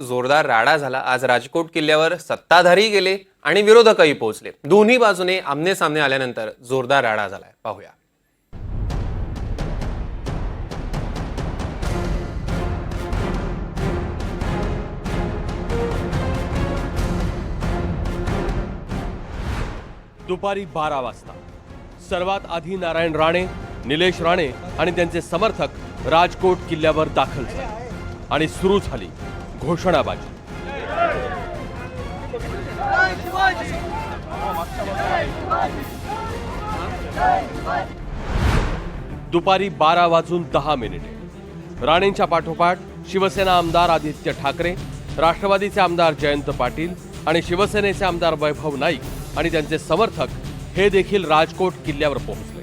जोरदार राडा झाला. आज राजकोट किल्ल्यावर सत्ताधारी गेले आणि विरोधकही पोहोचले. दोन्ही बाजूने आमने सामने आल्यानंतर जोरदार राडा झालाय. पाहूया. दुपारी बारा वाजता. सर्वात आधी नारायण राणे निलेश राणे आणि त्यांचे समर्थक राजकोट किल्ल्यावर दाखल झाले. आणि सुरू झाली घोषणाबाजी. दुपारी बारा वाजून दहा मिनिटे. राणेंच्या पाठोपाठ शिवसेना आमदार आदित्य ठाकरे राष्ट्रवादीचे आमदार जयंत पाटील आणि शिवसेनेचे आमदार वैभव नाईक आणि त्यांचे समर्थक हे देखील राजकोट किल्ल्यावर पोहोचले.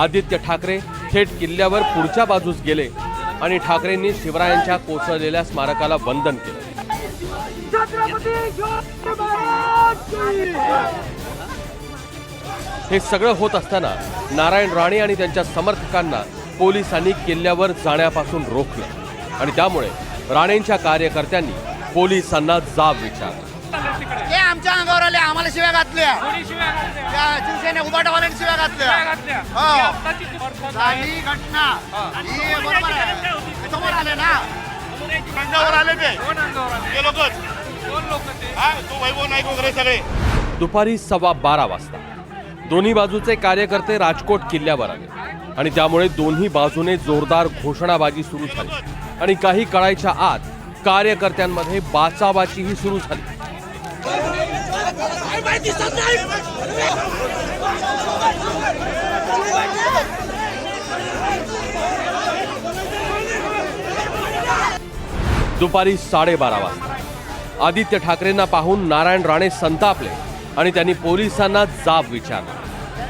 आदित्य ठाकरे थेट किल्ल्यावर पुढच्या बाजूस गेले आणि ठाकरेंनी शिवरायांच्या कोसळलेल्या स्मारकाला वंदन केलं. हे सगळं होत असताना नारायण राणे आणि त्यांच्या समर्थकांना पोलिसांनी किल्ल्यावर जाण्यापासून रोखलं. आणि त्यामुळे राणेंच्या कार्यकर्त्यांनी पोलिसांना जाब विचारला. आमच्या अंगावर आले आम्हाला शिव्या घातल्या. त्या शिवसेने उभाटावाल्यांनी शिव्या घातल्या. हो. झाली घटना. ही. बरोबर आहे. समोर आले ना. अंगावर आले ते. ते लोकच. हा, तो वैभव नाईक वगैरे सगळे. दुपारी सव्वा बारा वाजता. दोन्ही बाजूचे कार्यकर्ते राजकोट किल्ल्यावर आले. आणि त्यामुळे दोन्ही बाजूने जोरदार घोषणाबाजी सुरू झाली. आणि काही कळायच्या आत कार्यकर्त्यांमध्ये बाचाबाचीही सुरू झाली. दुपारी साडेबारा वाजता. आदित्य ठाकरेंना पाहून नारायण राणे संतापले आणि त्यांनी पोलिसांना जाब विचारला.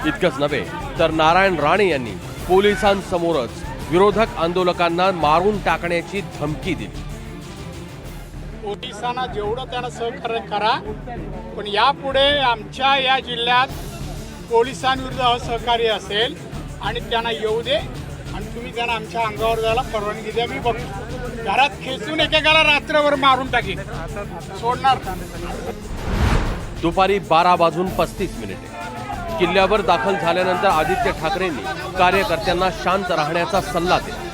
इतकंच नव्हे तर नारायण राणे यांनी पोलिसांसमोरच विरोधक आंदोलकांना मारून टाकण्याची धमकी दिली. पोलिसांना जेवढं त्यांना सहकार्य करा पण यापुढे आमच्या या जिल्ह्यात पोलिसांविरुद्ध असहकार्य असेल आणि त्यांना येऊ दे आणि तुम्ही त्यांना आमच्या अंगावर जायला परवानगी द्या. मी बघतो घरात खेचून एकेकाला रात्रभर मारून टाकेन. सोडणार. दुपारी बारा वाजून पस्तीस मिनिटे. किल्ल्यावर दाखल झाल्यानंतर आदित्य ठाकरेंनी कार्यकर्त्यांना शांत राहण्याचा सल्ला दिला.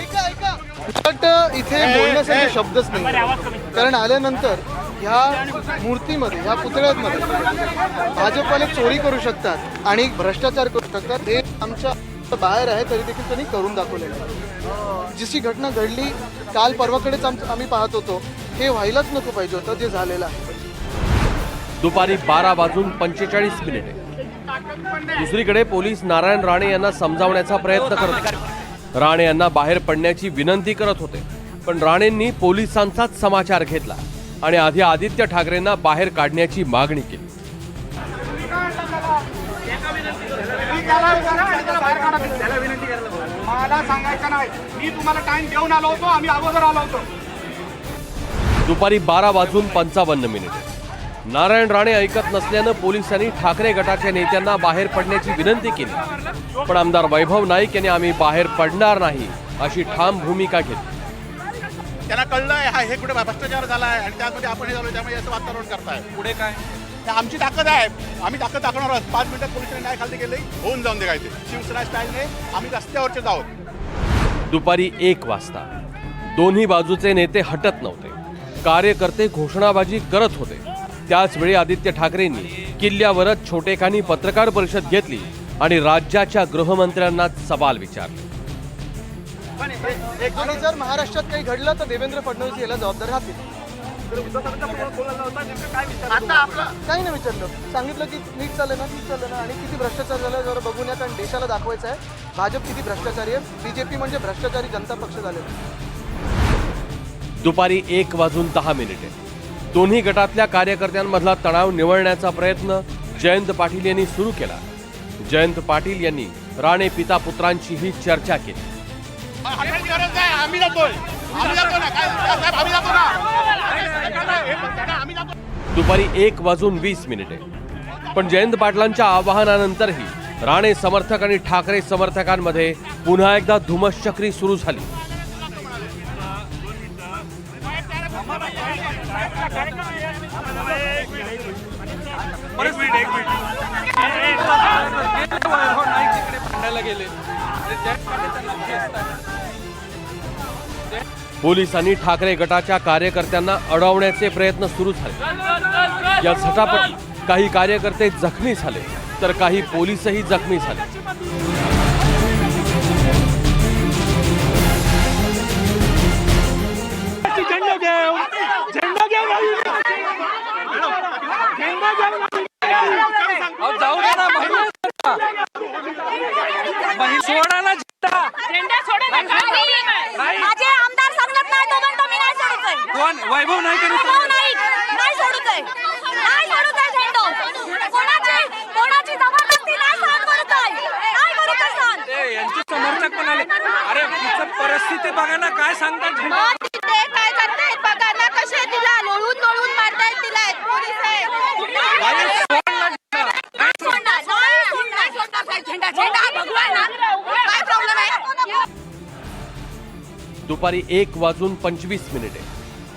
उलट इथे बोलण्यासाठी शब्दच नाही. कारण आल्यानंतर ह्या मूर्तीमध्ये ह्या पुतळ्यांमध्ये भाजपवाले चोरी करू शकतात आणि भ्रष्टाचार करू शकतात. हे आमच्या बाहेर आहे तरी देखील त्यांनी करून दाखवलेलं आहे. जशी घटना घडली काल परवाकडेच आम आम्ही पाहत होतो. हे व्हायलाच नको पाहिजे होतं जे झालेलं आहे. दुपारी बारा वाजून पंचेचाळीस मिनिटे. दुसरीकडे पोलीस नारायण राणे यांना समजावण्याचा प्रयत्न करत राणे यांना बाहेर पडण्याची विनंती करत होते. पण राणेंनी पोलिसांचाच समाचार घेतला आणि आधी आदित्य ठाकरेंना बाहेर काढण्याची मागणी केली. मला सांगायचं नाही. मी तुम्हाला टाइम देऊन आलो होतो आम्ही अगोदर आलो होतो. दुपारी बारा वाजून पंचावन्न मिनिटे. नारायण राणे ऐकत नसल्यानं पोलिसांनी ठाकरे गटाच्या नेत्यांना बाहेर पडण्याची विनंती केली. पण आमदार वैभव नाईक यांनी आम्ही बाहेर पडणार नाही अशी ठाम भूमिका घेतली. त्यांना कळलंय हा हे कुठे भ्रष्टाचार झालाय आणि त्यामध्ये आपण हे झालो त्यामुळे याचं वातावरण करताय. पुढे काय? आमची ताकद आहे. आम्ही ताकद दाखवणार आहोत पाच मिनिटात पोलिसांनी काय खाली गेले होऊन जाऊन दे काय ते शिवसेना स्टाईलने आम्ही रस्त्यावरचे आहोत दुपारी एक वाजता. दोन्ही बाजूचे नेते हटत नव्हते. कार्यकर्ते घोषणाबाजी करत होते. त्याच वेळी आदित्य ठाकरेंनी किल्ल्यावरच छोटेखानी पत्रकार परिषद घेतली आणि राज्याच्या गृहमंत्र्यांना सवाल विचारले. आणि जर महाराष्ट्रात काही घडलं तर देवेंद्र फडणवीस याला जबाबदार राहतील. आता आपलं काही नाही विचारलं. सांगितलं की नीट चाललं ना नीट चाललं ना. आणि किती भ्रष्टाचार झाला जरा बघून या कारण देशाला दाखवायचं आहे. भाजप किती भ्रष्टाचारी आहे. बीजेपी म्हणजे भ्रष्टाचारी जनता पक्ष झालेला दुपारी एक वाजून दहा मिनिटे. दोन्ही गटातल्या कार्यकर्त्यांमधला तणाव निवळण्याचा प्रयत्न जयंत पाटील यांनी सुरू केला. जयंत पाटील यांनी राणे पिता पुत्रांचीही चर्चा केली. दुपारी एक वाजून वीस मिनिटे. पण जयंत पाटलांच्या आवाहनानंतरही राणे समर्थक आणि ठाकरे समर्थकांमध्ये पुन्हा एकदा धुमश्चक्री सुरू झाली. पोलिसांनी ठाकरे गटाच्या कार्यकर्त्यांना अडवण्याचे प्रयत्न सुरू झाले. या झटापट काही कार्यकर्ते जखमी झाले तर काही पोलीसही जखमी झाले. जाऊ दे ना बहीण. सोडा ना झेंडा माझे आमदार सांगत नाही तोपर्यंत मी नाही सोडतोय कोण? वैभव नाही करू वैभव नाईक नाही. सोडतोय नाही सोडतोय झेंडो? कोणाची कोणाची जबरदस्ती नाही सहन करतोय नाही करतोय सहन? ते यांचे समर्थक पण आले. अरे तिचं परिस्थिती बघा ना काय सांगतात झेंडा? ते काय करतायत? बघा ना कसे तिला? लोळून लोळून मारतायत तिला पोलीस आहे अरे सोड ना झेंडा. नाही सोडणार नाही सोडणार साहेब झेंडा झेंडा भगवान काय प्रॉब्लेम आहे? दुपारी एक वाजून पंचवीस मिनिटे.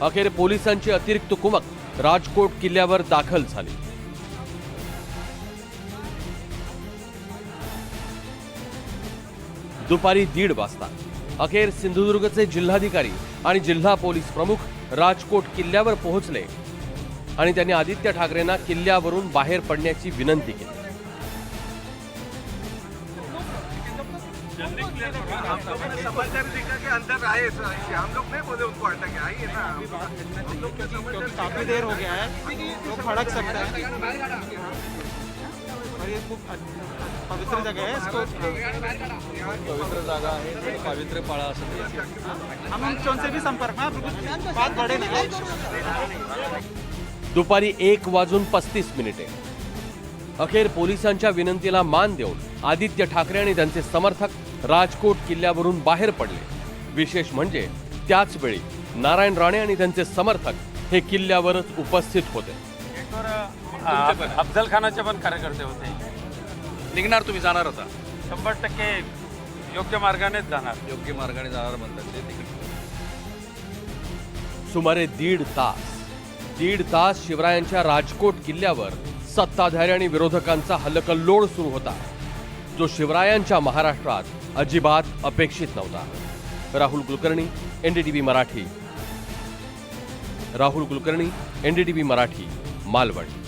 अखेर पोलिसांची अतिरिक्त कुमक राजकोट किल्ल्यावर दाखल झाली. दुपारी दीड वाजता. अखेर सिंधुदुर्गचे जिल्हाधिकारी आणि जिल्हा पोलीस प्रमुख राजकोट किल्ल्यावर पोहोचले आणि त्यांनी आदित्य ठाकरेंना किल्ल्यावरून बाहेर पडण्याची विनंती केली. काफी देर हो गया है. तो भड़क सकता है। और ये खूप पवित्र जगह है इसको। पवित्र जागा आहे पवित्र पाळा असं हम उनसे भी संपर्क में बात बढ़े ना दुपारी एक वाजून पस्तीस मिनिटे. अखेर पोलिसांच्या विनंतीला मान देऊन आदित्य ठाकरे आणि त्यांचे समर्थक राजकोट किल्ल्यावरून बाहेर पडले. विशेष म्हणजे त्याच वेळी नारायण राणे आणि त्यांचे समर्थक हे किल्ल्यावरच उपस्थित होते. अफजल खानाचे पण कार्यकर्ते होते. निघणार तुम्ही जाणार होता शंभर टक्के योग्य मार्गानेच जाणार. योग्य मार्गाने जाणार म्हणतात ते तिकडे. सुमारे दीड तास दीड तास शिवरायांच्या राजकोट किल्ल्यावर सत्ताधारी आणि विरोधकांचा हल्लकल्लोळ सुरू होता. जो शिवरायांच्या महाराष्ट्रात अजिबात अपेक्षित नव्हता. राहुल कुलकर्णी एनडीटीव्ही मराठी. राहुल कुलकर्णी एनडीटीव्ही मराठी मालवण.